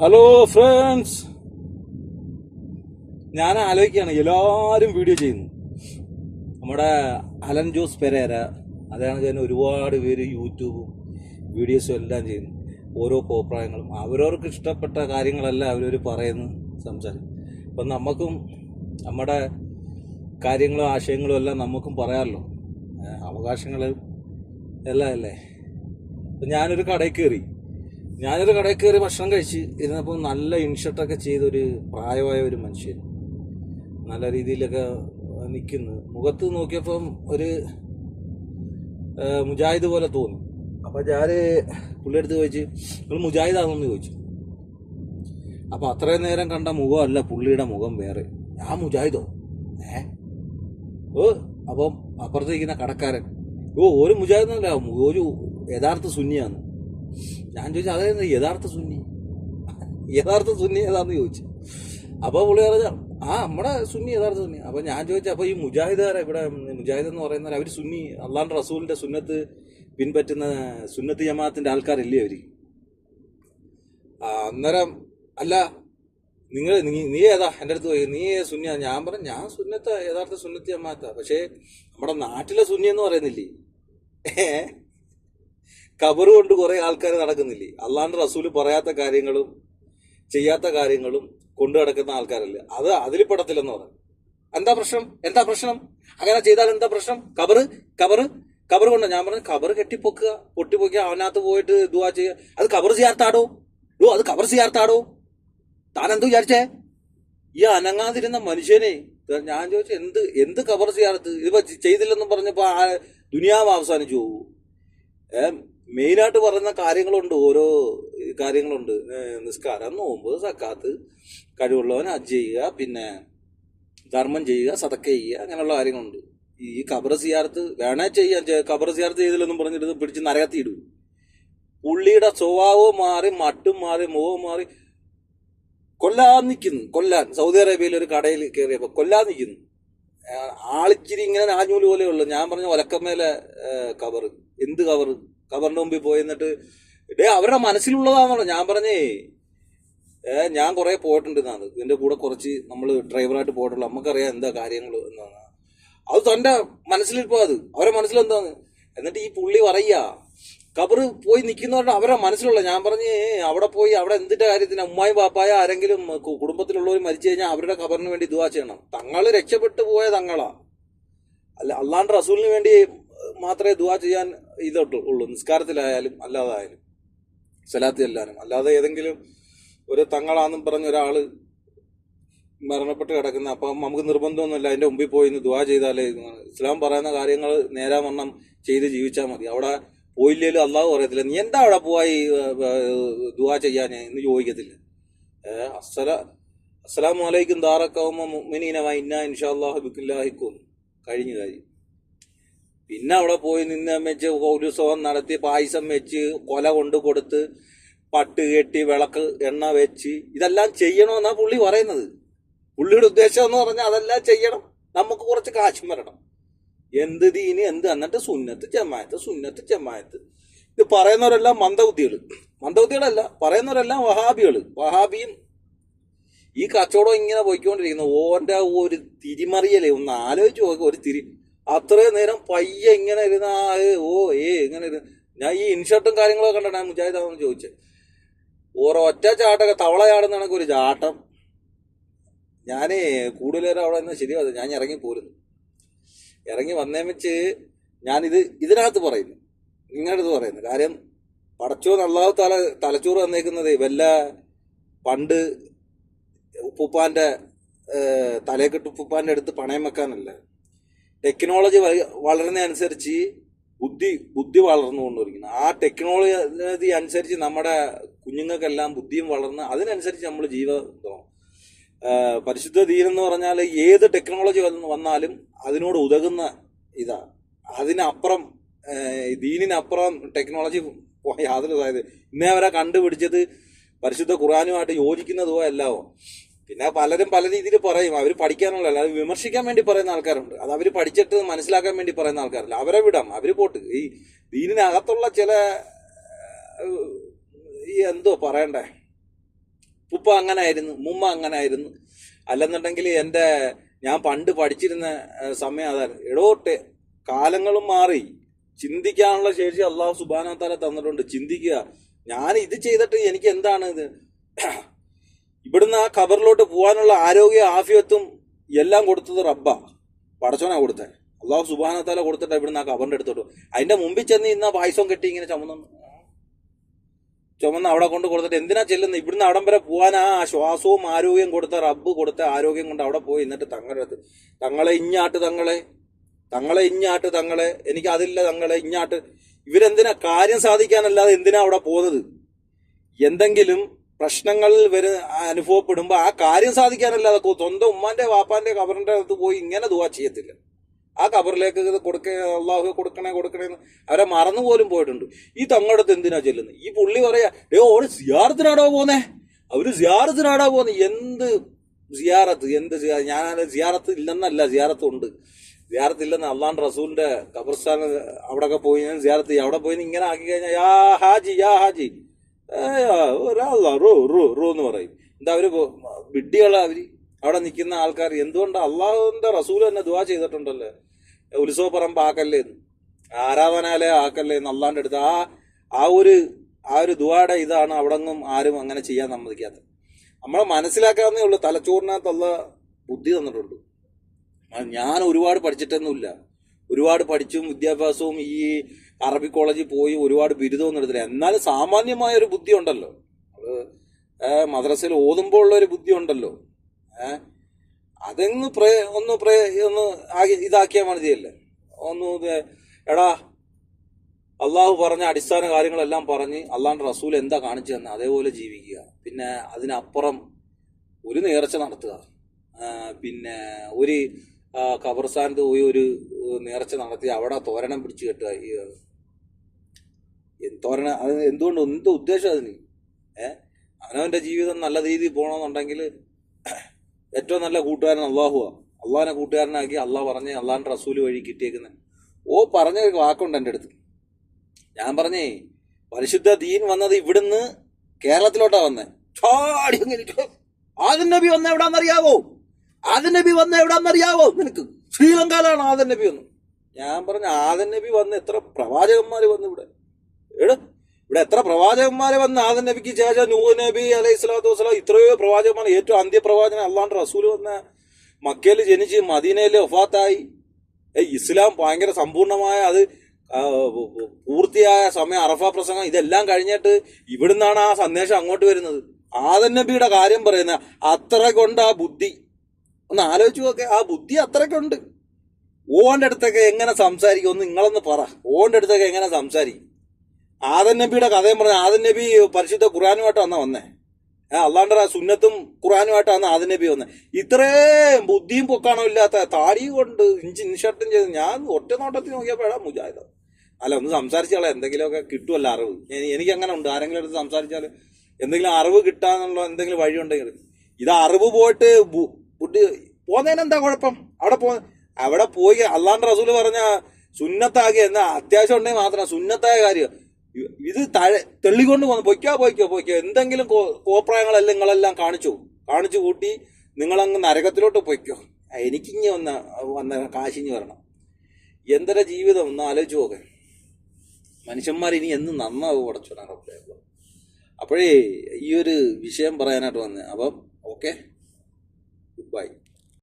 Hello friends ഞാൻ ആലോചിക്കുകയാണ് എല്ലാവരും വീഡിയോ ചെയ്യുന്നു. നമ്മുടെ അലൻ ജോസ് പെരേര അതാണ് തന്നെ ഒരുപാട് പേര് യൂട്യൂബും വീഡിയോസും എല്ലാം ചെയ്യുന്നു. ഓരോ കോപ്രായങ്ങളും. അവരവർക്ക് ഇഷ്ടപ്പെട്ട കാര്യങ്ങളെല്ലാം അവരവർ പറയുന്നു സംസാരം അപ്പം നമുക്കും നമ്മുടെ കാര്യങ്ങളും ആശയങ്ങളും എല്ലാം നമുക്കും പറയാമല്ലോ. അവകാശങ്ങൾ എല്ലാം അല്ലേ? ഞാനൊരു കടയിൽ കയറി. ഞാനൊരു കടയിൽ കയറി ഭക്ഷണം കഴിച്ച് ഇരുന്നപ്പോൾ നല്ല ഇൻഷർട്ടൊക്കെ ചെയ്തൊരു പ്രായമായ ഒരു മനുഷ്യൻ. നല്ല രീതിയിലൊക്കെ നിൽക്കുന്നു മുഖത്ത് നോക്കിയപ്പം ഒരു മുജാഹിദ് പോലെ തോന്നി. അപ്പം ഞാൻ പുള്ളിയെടുത്ത് ചോദിച്ച് നിങ്ങൾ മുജാഹിദാണെന്ന് ചോദിച്ചു. അപ്പം അത്രയും നേരം കണ്ട മുഖമല്ല പുള്ളിയുടെ മുഖം വേറെ. ഞാൻ മുജാഹിദോ? ഏ? ഓ അപ്പം അപ്പുറത്തേക്കുന്ന കടക്കാരൻ. ഓ ഒരു മുജാഹിദല്ല ഒരു യഥാർത്ഥ സുന്നിയാണ്. ഞാൻ ചോദിച്ചു അതായത് യഥാർത്ഥ സുന്നി. യഥാർത്ഥ സുന്നി ഏതാന്ന് ചോദിച്ചു. അപ്പോൾ പുള്ളി പറഞ്ഞ ആ നമ്മുടെ സുന്നി യഥാർത്ഥ സുന്നി. അപ്പോൾ ഞാൻ ചോദിച്ചു അപ്പോൾ ഈ മുജാഹിദാരെ ഇവിടെ മുജാഹിദ് എന്ന് പറയുന്നവർ അവർ സുന്നി അള്ളാഹ് റസൂലിന്റെ സുന്നത്ത് പിൻപറ്റുന്ന സുന്നത്ത് ജമാഅത്തിന്റെ ആൾക്കാരില്ലേ അവർ? ആ, അന്നേരം അല്ല നിങ്ങൾ നീ നീ ഏതാ? എന്റെ അടുത്ത് പോയി നീ സുന്നിയാ? ഞാൻ പറഞ്ഞു ഞാൻ സുന്നത്ത യഥാർത്ഥ സുന്നത്ത് ജമാഅത്താ. പക്ഷേ നമ്മുടെ നാട്ടിലെ സുന്നി എന്ന് പറയുന്നില്ലേ? ഏ കബറ് കൊണ്ട് കുറെ ആൾക്കാർ നടക്കുന്നില്ലേ? അള്ളാന്റെ റസൂൽ പറയാത്ത കാര്യങ്ങളും ചെയ്യാത്ത കാര്യങ്ങളും കൊണ്ടു നടക്കുന്ന ആൾക്കാരല്ലേ? അത് അതിൽ പെടത്തില്ലെന്ന് പറഞ്ഞു. എന്താ പ്രശ്നം? എന്താ പ്രശ്നം? അങ്ങനെ ചെയ്താൽ എന്താ പ്രശ്നം? കബറ് കബറ് കബർ കൊണ്ട്. ഞാൻ പറഞ്ഞു കബർ കെട്ടിപ്പൊക്കുക. പൊട്ടിപ്പൊക്കുക അവനകത്ത് പോയിട്ട് ദുവാ ചെയ്യുക. അത് കബർ ചെയ്യാർത്താടോ? ഡോ അത് കബർ ചെയ്യാർത്താടോ? താൻ എന്ത് വിചാരിച്ചേ? ഈ അനങ്ങാതിരുന്ന മനുഷ്യനെ ഞാൻ ചോദിച്ചു എന്ത് എന്ത് കബർ ചെയ്യാത്തത് ഇതിപ്പോ ചെയ്തില്ലെന്നും പറഞ്ഞപ്പോ ദുനിയാവ് അവസാനിച്ചു പോകും ഏ മെയിനായിട്ട് പറയുന്ന കാര്യങ്ങളുണ്ട് ഓരോ കാര്യങ്ങളുണ്ട്. നിസ്കാരം നോമ്പ് സക്കാത്ത് കഴിവുള്ളവൻ ഹജ്ജ് ചെയ്യുക പിന്നെ ധർമ്മം ചെയ്യുക സതക്ക ചെയ്യുക അങ്ങനെയുള്ള കാര്യങ്ങളുണ്ട്. ഈ കബർ സിയാർത്ത് വേണേ ചെയ്യാൻ കബർ സിയാർത്ത് ചെയ്തില്ലെന്നും പറഞ്ഞിട്ട് പിടിച്ച് നരകത്തിയിടും പുള്ളിയുടെ സ്വഭാവവും മാറി മട്ടും മാറി മുഖവും മാറി കൊല്ലാൻ നിൽക്കുന്നു. കൊല്ലാൻ. സൗദി അറേബ്യയിൽ ഒരു കടയിൽ കയറിയപ്പോൾ കൊല്ലാൻ നിൽക്കുന്നു. ആളിച്ചിരി ഇങ്ങനെ ആഞ്ഞൂൽ പോലെ ഉള്ളു. ഞാൻ പറഞ്ഞ ഒലക്കമേലെ കവർ എന്ത് കവർ കവറിന്റെ മുമ്പിൽ പോയി എന്നിട്ട് ഡേ അവരുടെ മനസ്സിലുള്ളതാണെന്നോ ഞാൻ പറഞ്ഞേ ഞാൻ കുറെ പോയിട്ടുണ്ട് എന്നാണ് ഇതിന്റെ കൂടെ കുറച്ച് നമ്മൾ ഡ്രൈവറായിട്ട് പോയിട്ടുള്ള. നമുക്കറിയാം എന്താ കാര്യങ്ങൾ എന്നാണ്. അത് തന്റെ മനസ്സിലിപ്പോ അത്. അവരെ മനസ്സിലെന്താന്ന് എന്നിട്ട് ഈ പുള്ളി പറയുക കബർ പോയി നിൽക്കുന്നവരുടെ അവരുടെ മനസ്സിലുള്ള. ഞാൻ പറഞ്ഞ് അവിടെ പോയി അവിടെ എന്തിന്റെ കാര്യത്തിന്? ഉമ്മായി പാപ്പായ ആരെങ്കിലും കുടുംബത്തിലുള്ളവർ മരിച്ചു കഴിഞ്ഞാൽ അവരുടെ കബറിന് വേണ്ടി ദുവാ ചെയ്യണം. തങ്ങൾ രക്ഷപ്പെട്ടു പോയ തങ്ങളാ. അല്ല അള്ളാണ്ട് റസൂലിന് വേണ്ടി മാത്രമേ ദുവാ ചെയ്യാൻ ഇതൊട്ടു ഉള്ളൂ. നിസ്കാരത്തിലായാലും അല്ലാതായാലും. സലാത്തി അല്ലാനും അല്ലാതെ ഏതെങ്കിലും ഒരു തങ്ങളാന്നും പറഞ്ഞ ഒരാൾ മരണപ്പെട്ട് കിടക്കുന്ന അപ്പം നമുക്ക് നിർബന്ധമൊന്നുമില്ല അതിന്റെ മുമ്പിൽ പോയി ഇന്ന് ദുവാ ചെയ്താലേ ഇസ്ലാം പറയുന്ന കാര്യങ്ങൾ നേരാ വണ്ണം ചെയ്ത് ജീവിച്ചാൽ മതി. അവിടെ പോയില്ലേലും അള്ളാഹു പറയത്തില്ല നീ എന്താ അവിടെ പോയി ദുവാ ചെയ്യാൻ എന്ന് ചോദിക്കത്തില്ല. അസ്സല അസ്സലാമു അലൈക്കും ദാറക്കൗമ മുഅ്മിനീന വ ഇന്നാ ഇൻഷാല്ലാഹു ബിക്കുല്ലാഹിക്കും. കഴിഞ്ഞു കാര്യം. പിന്നെ അവിടെ പോയി നിന്ന് വെച്ച് പൗരുസവം നടത്തി പായസം വെച്ച് കൊല കൊണ്ട് കൊടുത്ത് പട്ട് കെട്ടി വിളക്ക് എണ്ണ വെച്ച് ഇതെല്ലാം ചെയ്യണമെന്നാ പുള്ളി പറയുന്നത്. പുള്ളിയുടെ ഉദ്ദേശം എന്ന് പറഞ്ഞാൽ അതെല്ലാം ചെയ്യണം. നമുക്ക് കുറച്ച് കാശും വരണം. എന്ത് ദീന് എന്ത് എന്നിട്ട് സുന്നത്ത് ജമായത്ത് സുന്നത്ത് ജമായത്ത് ഇത് പറയുന്നവരെല്ലാം മന്ദബുദ്ധികൾ. മന്ദബുദ്ധികളല്ല പറയുന്നവരെല്ലാം വഹാബികൾ. വഹാബിയും ഈ കച്ചവടം ഇങ്ങനെ പോയിക്കൊണ്ടിരിക്കുന്നു. ഓന്റെ ഒരു തിരിമറിയലേ ഒന്ന് ആലോചിച്ച് ഒരു തിരി അത്രയും നേരം പയ്യെ ഇങ്ങനെ ഇരുന്ന ആ ഓ ഏ ഇങ്ങനെ ഇരുന്ന്. ഞാൻ ഈ ഇൻഷർട്ടും കാര്യങ്ങളൊക്കെ കണ്ടാണ് മുജാഹിദാണെന്ന് ചോദിച്ചത് ഓരോ ഒറ്റ ചാട്ടൊക്കെ തവള ചാടുന്ന ഒരു ചാട്ടം. ഞാൻ കൂടുതലേരം അവിടെ നിന്ന് ശരിയാവും ഞാൻ ഇറങ്ങി പോരുന്നു. ഇറങ്ങി വന്നേ വെച്ച് ഞാനിത് ഇതിനകത്ത് പറയുന്നു. നിങ്ങളുടെ അടുത്ത് പറയുന്നു. കാര്യം പടച്ചോ നല്ലാവ് തല തലച്ചോറ് തന്നേക്കുന്നത് വല്ല പണ്ട് ഉപ്പുപ്പാന്റെ തലേക്കെട്ട് ഉപ്പുപ്പാന്റെ അടുത്ത് പണയം വെക്കാനല്ല. ടെക്നോളജി വളരുന്നതനുസരിച്ച് ബുദ്ധി ബുദ്ധി വളർന്നുകൊണ്ടിരിക്കുന്നു ആ ടെക്നോളജി അനുസരിച്ച് നമ്മുടെ കുഞ്ഞുങ്ങൾക്കെല്ലാം ബുദ്ധിയും വളർന്ന് അതിനനുസരിച്ച് നമ്മൾ ജീവ. പരിശുദ്ധ ദീൻ എന്ന് പറഞ്ഞാൽ ഏത് ടെക്നോളജി വന്നാലും അതിനോട് ഉതകുന്ന ഇതാണ് അതിനപ്പുറം ദീനിനപ്പുറം ടെക്നോളജി യാതൊരു അതായത് ഇന്നേ അവരെ കണ്ടുപിടിച്ചത് പരിശുദ്ധ ഖുറാനുമായിട്ട് യോജിക്കുന്നതോ അല്ലാവോ പിന്നെ പലരും പല രീതിയിൽ പറയും. അവർ പഠിക്കാനുള്ള അല്ലാതെ വിമർശിക്കാൻ വേണ്ടി പറയുന്ന ആൾക്കാരുണ്ട്. അത് അവർ പഠിച്ചിട്ട് മനസ്സിലാക്കാൻ വേണ്ടി പറയുന്ന ആൾക്കാരല്ല. അവരെ വിടാം. അവർ പോട്ട്. ഈ ദീനിനകത്തുള്ള ചില ഈ എന്തോ പറയണ്ടേ? ഉപ്പ അങ്ങനെ ആയിരുന്നു മുമ്മ അങ്ങനെ ആയിരുന്നു അല്ലെന്നുണ്ടെങ്കിൽ എന്റെ ഞാൻ പണ്ട് പഠിച്ചിരുന്ന സമയം അതായിരുന്നു എടോട്ടെ കാലങ്ങളും മാറി. ചിന്തിക്കാനുള്ള ശേഷി അള്ളാഹു സുബാന തന്നിട്ടുണ്ട്. ചിന്തിക്കുക. ഞാൻ ഇത് ചെയ്തിട്ട് എനിക്ക് എന്താണ് ഇത്? ഇവിടുന്ന് ആ ഖബറിലോട്ട് പോകാനുള്ള ആരോഗ്യ ആഫിയത്തും എല്ലാം കൊടുത്തത് റബ്ബ. പടച്ചോനാ കൊടുത്തത് അള്ളാഹു സുബാന താല കൊടുത്തിട്ട് ഇവിടുന്ന് ആ ഖബറിന്റെ എടുത്തോട്ടു അതിന്റെ മുമ്പിൽ ചെന്ന് ഇന്ന പായസം കെട്ടി ഇങ്ങനെ ചുമന്നു. ചുമന്ന് അവിടെ കൊണ്ട് കൊടുത്തിട്ട് എന്തിനാ ചെല്ലുന്നത് ഇവിടുന്ന് അവിടം വരെ പോകാൻ ആ ശ്വാസവും ആരോഗ്യം കൊടുത്ത റബ്ബ് കൊടുത്ത ആരോഗ്യം കൊണ്ട് അവിടെ പോയി എന്നിട്ട് തങ്ങളുടെ അടുത്ത് തങ്ങളെ ഇഞ്ഞാട്ട് തങ്ങളെ തങ്ങളെ ഇഞ്ഞാട്ട് തങ്ങളെ എനിക്ക് അതില്ല തങ്ങളെ ഇഞ്ഞാട്ട്. ഇവരെന്തിനാ? കാര്യം സാധിക്കാനല്ലാതെ എന്തിനാ അവിടെ പോകുന്നത് എന്തെങ്കിലും പ്രശ്നങ്ങൾ വരെ അനുഭവപ്പെടുമ്പോൾ ആ കാര്യം സാധിക്കാനല്ലാതെ സ്വന്തം ഉമ്മാന്റെ വാപ്പാന്റെ കബറിന്റെ അടുത്ത് പോയി ഇങ്ങനെ ദുവാ ചെയ്യത്തില്ല. ആ കബറിലേക്ക് ഇത് കൊടുക്കേ അള്ളാഹു കൊടുക്കണേ കൊടുക്കണേ എന്ന് അവരെ മറന്നു പോലും പോയിട്ടുണ്ട്. ഈ തങ്ങളടുത്ത് എന്തിനാ ചെല്ലുന്നത് ഈ പുള്ളി പറയാ ഡേ ഓര് സിയാറത്തിനാടോ പോന്നേ? അവർ സിയാറത്തിനാടാ പോന്നെ? എന്ത് സിയാറത്ത് എന്ത് ഞാൻ സിയാറത്ത് ഇല്ലെന്നല്ല സിയാറത്ത് ഉണ്ട് സിയാറത്ത് ഇല്ലെന്ന് അള്ളാൻ റസൂലിന്റെ ഖബർസ്ഥാൻ അവിടെയൊക്കെ പോയി ഞാൻ സിയാറത്ത് അവിടെ പോയി ഇങ്ങനെ ആക്കി കഴിഞ്ഞാൽ യാ ഹാജി യാ ഹാജി. ഒരാളാ റോ റോ റോ എന്ന് പറയും. എന്താ അവർ വിഡ്ഢികളാ അവർ? അവിടെ നിൽക്കുന്ന ആൾക്കാർ എന്തുകൊണ്ട് അള്ളാഹുവിന്റെ റസൂൽ തന്നെ ദുവാ ചെയ്തിട്ടുണ്ടല്ലേ? ഉത്സവ പറമ്പ് ആക്കല്ലേ എന്ന്. ആരാധനാലയ ആക്കല്ലേ എന്ന് അള്ളാന്റെ അടുത്ത്. ആ ആ ഒരു ആ ഒരു ദുവാടെ ഇതാണ് അവിടെങ്ങും ആരും അങ്ങനെ ചെയ്യാൻ സമ്മതിക്കാത്തത്. നമ്മളെ മനസ്സിലാക്കാവുന്നേ ഉള്ളൂ. തലച്ചോറിനകത്തുള്ള ബുദ്ധി തന്നിട്ടുള്ളൂ ഞാൻ ഒരുപാട് പഠിച്ചിട്ടൊന്നുമില്ല. ഒരുപാട് പഠിച്ചും വിദ്യാഭ്യാസവും ഈ അറബി കോളേജിൽ പോയി ഒരുപാട് ബിരുദവും എടുത്തില്ല. എന്നാലും സാമാന്യമായ ഒരു ബുദ്ധി ഉണ്ടല്ലോ മദ്രസയിൽ ഓതുമ്പോൾ ഉള്ള ഒരു ബുദ്ധി ഉണ്ടല്ലോ ഏഹ് അതെങ്ങ് പ്രേ ഒന്ന് പ്രേ ഒന്ന് ഇതാക്കിയാൽ മതിയല്ലേ? ഒന്ന് എടാ അള്ളാഹു പറഞ്ഞ അടിസ്ഥാന കാര്യങ്ങളെല്ലാം പറഞ്ഞ് അള്ളാഹുന്റെ റസൂൽ എന്താ കാണിച്ചു തന്നെ അതേപോലെ ജീവിക്കുക. പിന്നെ അതിനപ്പുറം ഒരു നേർച്ച നടത്തുക. പിന്നെ ഒരു കബർസ്ഥാനത്ത് പോയി ഒരു നേർച്ച നടത്തി അവിടെ തോരണം പിടിച്ചു കെട്ടുക ഈ തോരണം അത് എന്തുകൊണ്ട് എന്ത് ഉദ്ദേശം അതിന്? ഏ അവനവന്റെ ജീവിതം നല്ല രീതിയിൽ പോകണമെന്നുണ്ടെങ്കിൽ ഏറ്റവും നല്ല കൂട്ടുകാരൻ അള്ളാഹുവാണ് അള്ളാഹിനെ കൂട്ടുകാരനാക്കി അള്ളാഹ് പറഞ്ഞ് അള്ളാഹിന്റെ റസൂൽ വഴി കിട്ടിയേക്കുന്നത് ഓ പറഞ്ഞ വാക്കുണ്ട് എന്റെ അടുത്ത്. ഞാൻ പറഞ്ഞേ പരിശുദ്ധ ദീൻ വന്നത് ഇവിടുന്ന് കേരളത്തിലോട്ടാ വന്നേ. ആദൻ നബി വന്ന എവിടാന്നറിയാവോ? ആദൻ നബി വന്ന എവിടാന്നറിയാവോ നിനക്ക്? ശ്രീലങ്കയിലാണ് ആദൻ നബി വന്നു ഞാൻ പറഞ്ഞ ആദൻ നബി വന്ന് എത്ര പ്രവാചകന്മാര് വന്നു ഇവിടെ? എടാ ഇവിടെ എത്ര പ്രവാചകന്മാരെ വന്ന് ആദൻ നബിക്ക് ശേഷം നൂഹ് നബി അലൈഹി സ്വലാത്തു വസ്സലാം ഇത്രയോ പ്രവാചകന്മാർ ഏറ്റവും അന്ത്യപ്രവാചകൻ അള്ളാണ്ട് റസൂൽ വന്ന മക്കയിൽ ജനിച്ച് മദീനയിൽ ഒഫാത്തായി ഇസ്ലാം ഭയങ്കര സമ്പൂർണമായ അത് പൂർത്തിയായ സമയം അറഫ പ്രസംഗം ഇതെല്ലാം കഴിഞ്ഞിട്ട് ഇവിടുന്നാണ് ആ സന്ദേശം അങ്ങോട്ട് വരുന്നത്. ആദൻ നബിയുടെ കാര്യം പറയുന്ന അത്ര കൊണ്ട് ആ ബുദ്ധി. ഒന്ന് ആലോചിച്ച് നോക്കെ. ആ ബുദ്ധി അത്രയ്ക്കുണ്ട് ഓന്റെ അടുത്തൊക്കെ എങ്ങനെ സംസാരിക്കും? ഒന്ന് നിങ്ങളൊന്ന് പറ. ഓന്റെ അടുത്തൊക്കെ എങ്ങനെ സംസാരിക്കും? ആദൻ നബിയുടെ കഥയും പറഞ്ഞ ആദൻ നബി പരിശുദ്ധ ഖുറാനുമായിട്ടാണ് വന്നേ. ഏ അള്ളാന്റെ സുന്നത്തും ഖുറാനുമായിട്ടാണ് ആദൻ നബി വന്നത് ഇത്രയും ബുദ്ധിയും പൊക്കാണോ ഇല്ലാത്ത താടി കൊണ്ട് ഇഞ്ചി ഇൻഷർട്ടും ചെയ്ത് ഞാൻ ഒറ്റ നോട്ടത്തിൽ നോക്കിയപ്പോഴാ മുജാഹിദ്. അല്ല ഒന്ന് സംസാരിച്ചാളെ എന്തെങ്കിലുമൊക്കെ കിട്ടുമല്ല അറിവ്. എനി- എനിക്ക് അങ്ങനെ ഉണ്ട്. ആരെങ്കിലും അടുത്ത് സംസാരിച്ചാൽ എന്തെങ്കിലും അറിവ് കിട്ടാന്നുള്ള എന്തെങ്കിലും വഴിയുണ്ടെങ്കിൽ. ഇത് അറിവ് പോയിട്ട് പോന്നതിന് എന്താ കുഴപ്പം? അവിടെ പോ അവിടെ പോയി അള്ളാന്റെ റസൂൽ പറഞ്ഞ സുന്നത്താകെ എന്നാ അത്യാവശ്യം ഉണ്ടെങ്കിൽ മാത്രം സുന്നത്തായ കാര്യം. ഇത് തഴ തെള്ളിക്കൊണ്ട് പോന്നു പൊയ്ക്കോ പൊയ്ക്കോ പൊയ്ക്കോ. എന്തെങ്കിലും കോപ്രായങ്ങളെല്ലാം നിങ്ങളെല്ലാം കാണിച്ചു. കാണിച്ചു കൂട്ടി നിങ്ങളങ്ങ് നരകത്തിലോട്ട് പൊയ്ക്കോ. എനിക്കിങ്ങി വന്ന വന്ന കാശിഞ്ഞ് വരണം എന്തൊരു ജീവിതം? ഒന്ന് ആലോചിച്ച് നോക്കാൻ മനുഷ്യന്മാർ ഇനി എന്ന് നന്നാവും ഉടച്ചു അപ്പോഴേ ഈ ഒരു വിഷയം പറയാനായിട്ട് വന്നത് അപ്പം ഓക്കെ?